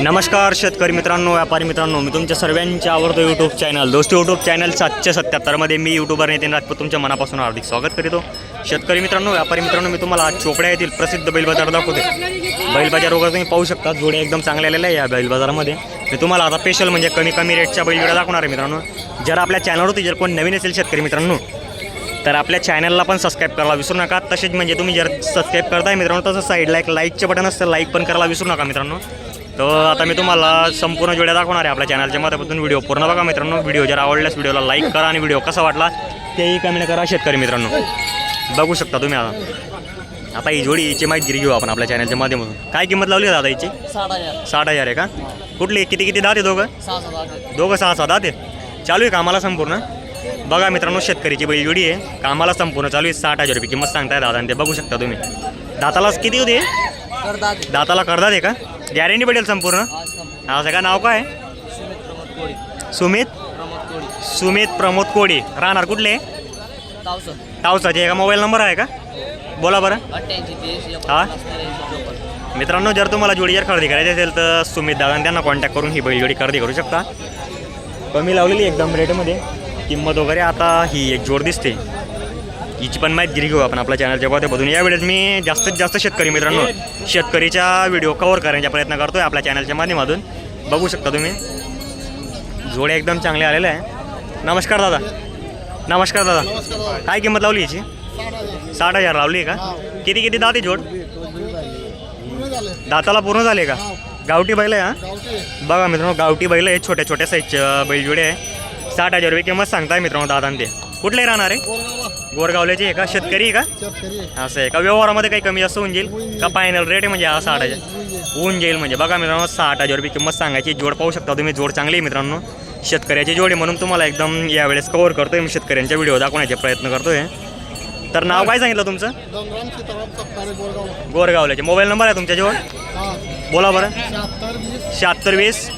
नमस्कार शेतकरी मित्रांनो व्यापारी मित्रांनो मी तुमच्या सर्वांच्या आवडतो यूट्यूब चॅनल दोस्त यूट्यूब चॅनल सातशे सत्याहत्तरमध्ये मी यूट्यूबर नितीन राजपूत तुमच्या मनापासून हार्दिक स्वागत करीतो. शेतकरी मित्रांनो व्यापारी मित्रांनो मी तुम्हाला आज चोपड्या येथील प्रसिद्ध बैल बाजार दाखवते बैल बाजार वगैरे तुम्ही पाहू शकता जोड्या एकदम चांगल्या आलेल्या आहे या बैल बाजारामध्ये मी तुम्हाला आता स्पेशल म्हणजे कमी कमी रेटच्या बैलगाड्या दाखवणार आहे मित्रांनो. जर आपल्या चॅनलवरती जर कोण नवीन असेल शेतकरी मित्रांनो तर आपल्या चॅनलला पण सबस्क्राईब करायला विसरू नका. तसेच म्हणजे तुम्ही जर सबस्क्राईब करताय मित्रांनो तसं साईडला एक लाईकचे बटन असतं लाईक पण करायला विसरू नका मित्रांनो. तर आता मी तुम्हाला संपूर्ण जोड्या दाखवणार आहे आपल्या चॅनलच्या माध्यमातून व्हिडिओ पूर्ण बघा मित्रांनो व्हिडिओ जर आवडल्यास व्हिडिओला लाईक करा आणि व्हिडिओ कसा वाटला तेही कमेंट करा शेतकरी मित्रांनो. बघू शकता तुम्ही आता. आता ही जोडी हिची माहिती घेऊ आपण आपल्या चॅनलच्या माध्यमातून. काय किंमत लावली आहे दादा हिची? साठ हजार आहे का? कुठली? किती किती दात आहे दोघं? दोघं सहा सहा दात आहे चालू आहे कामाला संपूर्ण. बघा मित्रांनो शेतकरीची बैलजोडी आहे. कामाला संपूर्ण चालू आहे. साठ हजार रुपये किंमत सांगताय दादा आणि ते बघू शकता तुम्ही. दातालाच किती होते? दाताला करदात आहे का? गॅरंटी भेटेल संपूर्ण? असं का नाव काय? सुमित सुमित? प्रमोद कोळी. राहणार कुठले? तावसं तावसाचे. का मोबाईल नंबर आहे का? बोला बरं. हा? मित्रांनो जर तुम्हाला जोडी जर खरेदी करायची असेल तर सुमित दादा त्यांना कॉन्टॅक्ट करून ही बैलजोडी खरेदी करू शकता. कमी लावलेली एकदम रेटमध्ये किंमत वगैरे आता ही एक जोड दिसते. हिची पण माहिती घेऊ आपण आपल्या चॅनलच्या माध्यमातून यावेळेस मी जास्तीत जास्त शेतकरी मित्रांनो शेतकरीच्या व्हिडिओ कव्हर करण्याचा प्रयत्न करतोय आपल्या चॅनलच्या माध्यमातून. बघू शकता तुम्ही. जोड्या एकदम चांगल्या आलेल्या आहे. नमस्कार दादा. नमस्कार दादा. काय किंमत लावली याची? साठ हजार लावली आहे का? किती किती दाती जोड? दाताला पूर्ण झाले का? गावठी बैल आहे हा? बघा मित्रांनो गावठी बैल आहे छोट्या छोट्या साईजचे बैलजोडे आहे. साठ हजार रुपये किंमत सांगताय मित्रांनो दादा ते. कुठले राहणार आहे? गोरगावल्याचे आहे का? शेतकरी आहे का? असं आहे का? व्यवहारामध्ये काही कमी जास्त होऊन जाईल? का फायनल रेट आहे म्हणजे हा साठ हजार? होऊन जाईल म्हणजे. बघा मित्रांनो साठ हजार रुपये किंमत सांगायची जोड पाहू शकता तुम्ही. जोड चांगली आहे मित्रांनो. शेतकऱ्याची जोड आहे म्हणून तुम्हाला एकदम यावेळेस कव्हर करतोय. मी शेतकऱ्यांच्या व्हिडिओ दाखवण्याचे प्रयत्न करतोय. तर नाव काय सांगितलं तुमचं? गोरगावल्याचे मोबाईल नंबर आहे तुमच्याजवळ? हा. बोला बरं. शहात्तर वीस.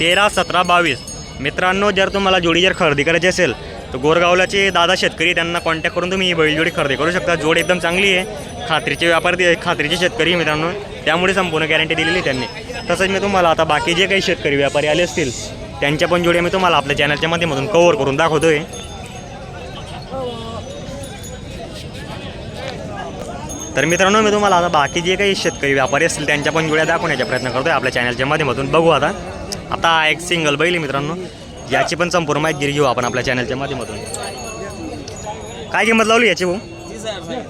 तेरा सतरा बावीस. मित्रांनो जर तुम्हाला जोडी जर खरेदी करायची असेल तर गोरगावलाचे दादा शेतकरी त्यांना कॉन्टॅक्ट करून तुम्ही ही बैलजोडी खरेदी करू शकता. जोड एकदम चांगली आहे. खात्रीचे व्यापारी खात्रीचे शेतकरी मित्रांनो. त्यामुळे संपूर्ण गॅरंटी दिलेली आहे त्यांनी. तसंच मी तुम्हाला आता बाकी जे काही शेतकरी व्यापारी आले असतील त्यांच्या पण जोड्या मी तुम्हाला आपल्या चॅनलच्या माध्यमातून कव्हर करून दाखवतोय. तर मित्रांनो मी तुम्हाला आता बाकी जे काही शेतकरी व्यापारी असतील त्यांच्या पण जोड्या दाखवण्याचा प्रयत्न करतोय आपल्या चॅनलच्या माध्यमातून. बघू आता. आता एक सिंगल बैल आहे मित्रांनो. याची पण संपूर्ण माहिती घेऊ आपण आपल्या चॅनलच्या माध्यमातून. काय किंमत लावली याची भाऊ?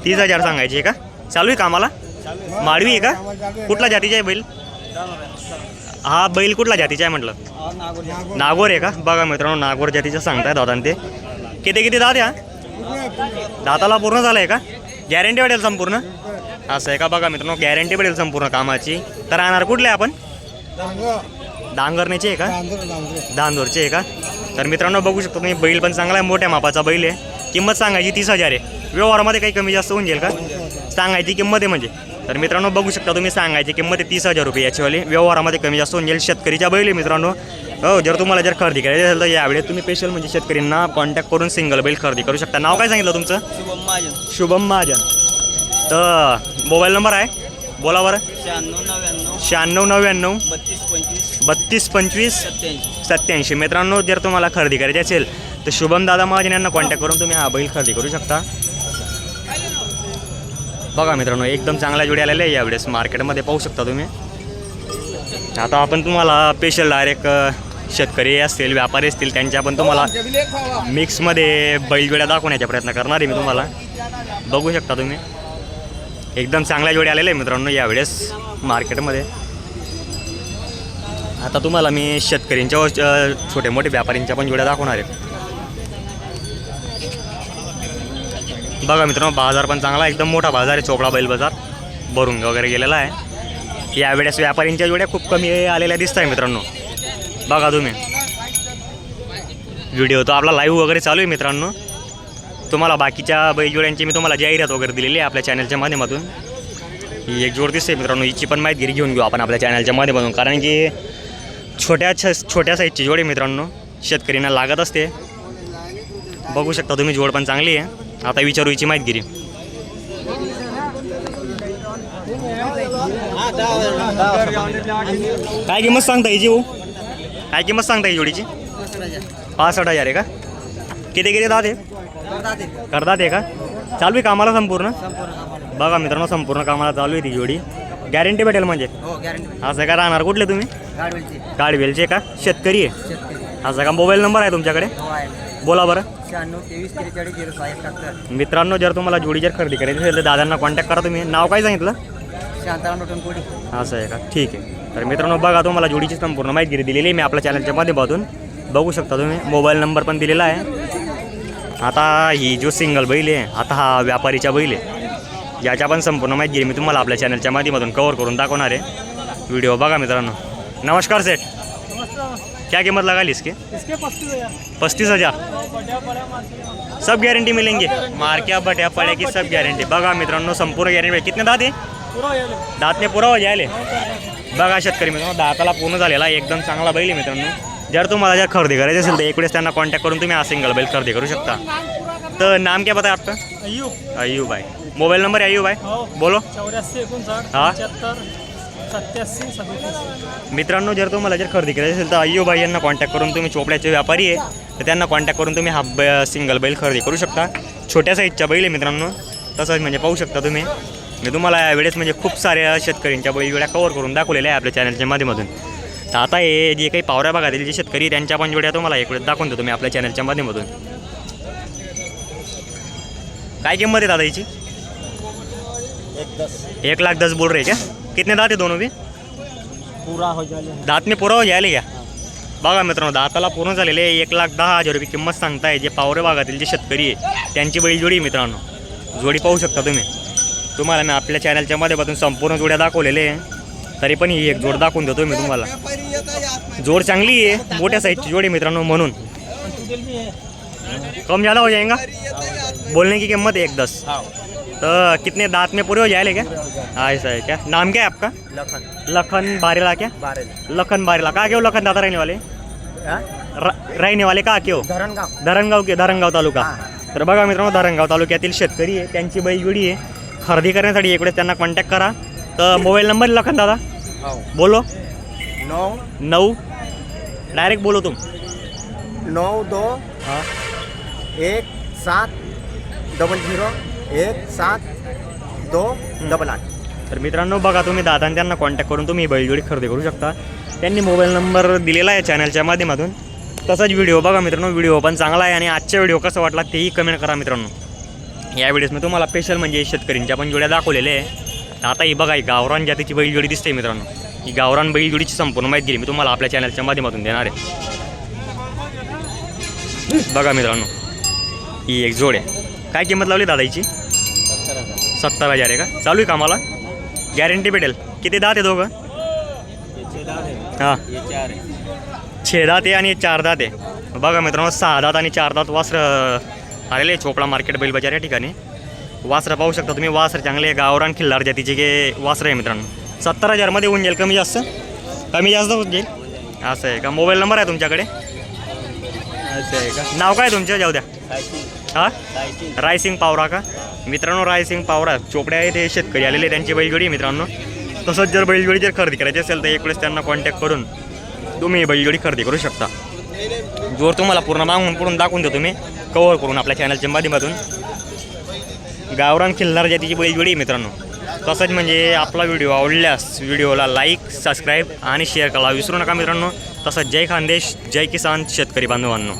तीस हजार सांगायची आहे का? चालू आहे कामाला? माडवी आहे का? कुठला जातीचा आहे बैल? हा बैल कुठला जातीचा आहे म्हटलं? नागोर आहे का? बघा मित्रांनो नागोर जातीचं सांगताय दादा ते. किती किती दाद या दाताला पूर्ण झालं आहे का? गॅरंटी भेटेल संपूर्ण? असं आहे का? बघा मित्रांनो गॅरंटी भेटेल संपूर्ण कामाची. तर राहणार कुठले आपण? डांगरण्याची आहे का? दांदोरचे आहे का? तर मित्रांनो बघू शकतो तुम्ही बैल पण चांगला आहे मोठ्या मापाचा बैल आहे. किंमत सांगायची तीस हजार आहे. व्यवहारामध्ये काही कमी जास्त होऊन जाईल का? सांगायची किंमत आहे म्हणजे. तर मित्रांनो बघू शकता तुम्ही सांगायची किंमत आहे तीस हजार रुपये याचीवाली व्यवहारामध्ये कमी जास्त होऊन जाईल शेतकरीच्या बैल आहे मित्रांनो. हो जर तुम्हाला जर खरेदी करायची असेल तर यावेळी तुम्ही स्पेशल म्हणजे शेतकऱ्यांना कॉन्टॅक्ट करून सिंगल बैल खरेदी करू शकता. नाव काय सांगितलं तुमचं? शुभम महाजन. शुभम महाजन. तर मोबाईल नंबर आहे? बोला बरं. शहाण्णव नव्याण्णव. शहाण्णव नव्याण्णव. बत्तीस पंचवीस. बत्तीस पंचवीस. सत्याऐंशी सत्याऐंशी मित्रांनो जर तुम्हाला खरेदी करायची असेल तर शुभम दादा महाजन यांना कॉन्टॅक्ट करून तुम्ही हा बैल खरेदी करू शकता. बघा मित्रांनो एकदम चांगल्या जोडी आलेल्या आहे. यावेळेस मार्केटमध्ये पाहू शकता तुम्ही. आता आपण तुम्हाला स्पेशल डायरेक्ट शेतकरी असतील व्यापारी असतील त्यांच्या पण तुम्हाला मिक्समध्ये बैलजोड्या दाखवण्याचा प्रयत्न करणार आहे मी तुम्हाला. बघू शकता तुम्ही. एकदम चांगल्या जोडी आलेल्या आहे मित्रांनो यावेळेस मार्केटमध्ये. आता तुम्हाला मी शेतकऱ्यांच्या व, छोटे मोठे व्यापाऱ्यांच्या पण जोड्या दाखवणार आहेत. बघा मित्रांनो बाजार पण चांगला आहे, एकदम मोठा बाजार आहे चोपडा बैल बाजार. भरून वगैरे गेलेला आहे. यावेळेस व्यापाऱ्यांच्या जोड्या खूप कमी आलेल्या दिसत आहे मित्रांनो. बघा तुम्ही. व्हिडिओ तो आपला लाईव्ह वगैरे चालू आहे मित्रांनो. तुम्हाला बाकीच्या बैलजोड्यांची मी तुम्हाला जाहिरात वगैरे दिलेली आहे आपल्या चॅनलच्या माध्यमातून. ही एक जोड दिसते मित्रांनो हिची पण माहिती घेऊन घेऊ आपण आपल्या चॅनलच्या माध्यमातून. कारण की छोट्या छ छोट्या साईजची जोडी मित्रांनो शेतकऱ्यांना लागत असते. बघू शकता तुम्ही जोड पण चांगली आहे. आता विचारू हिची माहितगिरी. काय किंमत सांगता हिची भाऊ काय किंमत सांगता ही जोडीची? पासष्ट हजार आहे का? किती किती दात आहे करतात आहे का? चालू आहे कामाला संपूर्ण? बघा मित्रांनो संपूर्ण कामाला चालू आहे ती जोडी. गॅरंटी भेटेल म्हणजे? हो असं का राहणार कुठले तुम्ही? गाडवेलची. का? शेतकरी आहे? असं का? मोबाईल नंबर आहे तुमच्याकडे? हो बोला बरं. मित्रांनो जर तुम्हाला जोडी जर खरेदी करायची असेल तर दादांना कॉन्टॅक्ट करा तुम्ही. नाव काय सांगितलं? असं आहे का? ठीक आहे. तर मित्रांनो बघा तुम्हाला जोडीची संपूर्ण माहिती दिलेली आहे. मी आपल्या चॅनलच्या माध्यमातून बघू शकता तुम्ही. मोबाईल नंबर पण दिलेला आहे. आता ही जो सिंगल बैल आहे आता हा व्यापारीचा बैल आहे. याच्या पण संपूर्ण माहिती मी तुम्हाला आपल्या चॅनलच्या माध्यमातून कवर करून दाखवणार आहे. व्हिडिओ बघा मित्रांनो. नमस्कार सेठ. क्या कीमत लगा ली इसके? पस्तीस हजार. सब गॅरंटी मिलेंगे? मारक्या बट्या पड्या की सब गॅरंटी बघा मित्रांनो संपूर्ण गॅरंटी कितने दात आहे? दातने पुरा हो जायले. बघा शेतकरी मित्रांनो दाताला पूर्ण झालेला एकदम चांगला बैल आहे मित्रांनो. जर तुम्हाला जर खरेदी करायची असेल तर एक वेळेस त्यांना कॉन्टॅक्ट करून तुम्ही हा सिंगल बैल खरेदी करू शकता. तर नाम क्या बताया आपका अय्यूब अय्यूब. भाई मोबाईल नंबर है अय्यूब भाई हो. बोलो. चौऱ्याऐंशी एकोणसाठ हा. मित्रांनो जर तुम्हाला जर खरेदी करायची असेल तर अय्यूब भाई यांना कॉन्टॅक्ट करून तुम्ही चोपड्याचे व्यापारी आहे. तर त्यांना कॉन्टॅक्ट करून तुम्ही हा ब सिंगल बैल खरेदी करू शकता. छोट्या साईजच्या बैल आहे मित्रांनो. तसंच म्हणजे पाहू शकता तुम्ही. मी तुम्हाला यावेळेस म्हणजे खूप साऱ्या शेतकऱ्यांच्या बैलजोड्या कवर करून दाखवलेल्या आहे आपल्या चॅनलच्या माध्यमातून. तर आता हे जे काही पावऱ्या भागातील जे शेतकरी त्यांच्या पण जोड्या तुम्हाला एक वेळेस दाखवून देतो मी आपल्या चॅनलच्या माध्यमातून. काय किंमत आहे दादा याची एक लाख दस बोल रहे क्या? कितने दात आहे दोनों भी पूरा हो दात मी पुरावा घ्यायला घ्या बघा मित्रांनो दाताला पूर्ण झालेले आहे एक लाख दहा हजार रुपये किंमत सांगताय जे पावरे भागातील जे शेतकरी आहे त्यांची बैल जोडी आहे मित्रांनो. जोडी पाहू शकता तुम्ही. तुम्हाला मी आपल्या चॅनलच्या माध्यमातून संपूर्ण जोड्या दाखवलेले आहे. तरी पण ही एक जोड दाखवून देतो मी तुम्हाला. जोड चांगली आहे मोठ्या साईजची जोडी आहे मित्रांनो म्हणून. कम ज़्यादा हो जाएगा बोलने की कीमत एक दस. तो कितने दांत में पूरे हो जाएंगे क्या? हाँ ऐसा है क्या? नाम क्या है आपका? लखन. लखन बारेला क्या? बारेल. लखन बारेला. कहाँ के हो लखन दादा रहने वाले? रहने वाले का के हो धरणगाव. धरणगाव के धरणगाव तालुका. तर बघा मित्रांनो धरणगाव तालुक्यातील शेतकरी आहे त्यांची बैलजोडी आहे. खरेदी करण्यासाठी इकडे त्यांना कॉन्टॅक्ट करा. तर मोबाईल नंबर लखन दादा? हो. बोलो. नऊ नऊ डायरेक्ट बोलो तुम. नऊ दो हां. एक सात डबल झिरो एक सात दो डबल आठ. तर मित्रांनो बघा तुम्ही दादांनी त्यांना कॉन्टॅक्ट करून तुम्ही बैलजोडी खरेदी करू शकता. त्यांनी मोबाईल नंबर दिलेला आहे चॅनलच्या माध्यमातून. तसाच व्हिडिओ बघा मित्रांनो व्हिडिओ पण चांगला आहे आणि आजचा व्हिडिओ कसा वाटला तेही कमेंट करा मित्रांनो. या मी तुम्हाला स्पेशल म्हणजे शेतकरींच्या पण जोड्या दाखवलेल्या आहे. आता ही बघा ही गावरान जातीची बैलजोडी दिसते मित्रांनो. ही गावरान बैलजोडीची संपूर्ण माहिती दिली. मी तुम्हाला आपल्या चॅनलच्या माध्यमातून देणार आहे. बघा मित्रांनो, ही एक जोड आहे. काय किंमत लावली दादाची सत्तर हज़ार आहे का? चालू आहे कामाला? गॅरंटी भेटेल. किती दात आहे दोघं? हाँ. छे दात चार दात आहे. बघा मित्रांनो, सहा दात चार दात वासर, आलेले चोपडा मार्केट बैल बाज़ार या ठिकाणी. वासरं शकता तुम्ही. वासर चांगले गावरान खिल्लार गे वासरं आहे मित्रांनो. सत्तर हजारमध्ये होऊन जाईल कमी जास्त? कमी जास्त होऊन जाईल? असं आहे का? मोबाईल नंबर आहे तुमच्याकडे? असं आहे का? नाव काय तुमचं? जाऊ द्या. हां? रायसिंग पावरा का? मित्रांनो रायसिंग पावरा. चोपडे आहे ते शेतकरी आलेले त्यांची बैलजोडी आहे मित्रांनो. तसंच जर बैलजोडी जर खरेदी करायची असेल तर एक वेळेस त्यांना कॉन्टॅक्ट करून तुम्ही ही बैलजोडी खरेदी करू शकता. जोर तुम्हाला पूर्ण मागून पुढून दाखवून देतो मी. कवर करून आपल्या चॅनलच्या माध्यमातून. गावरान खिल्लार जातीची बैलजोडी आहे मित्रांनो. तसंच म्हणजे आपला व्हिडिओ आवडल्यास व्हिडिओला लाईक सबस्क्राईब आणि शेअर करा. विसरू नका मित्रांनो. तसंच जय खानदेश जय किसान शेतकरी बांधवांनो.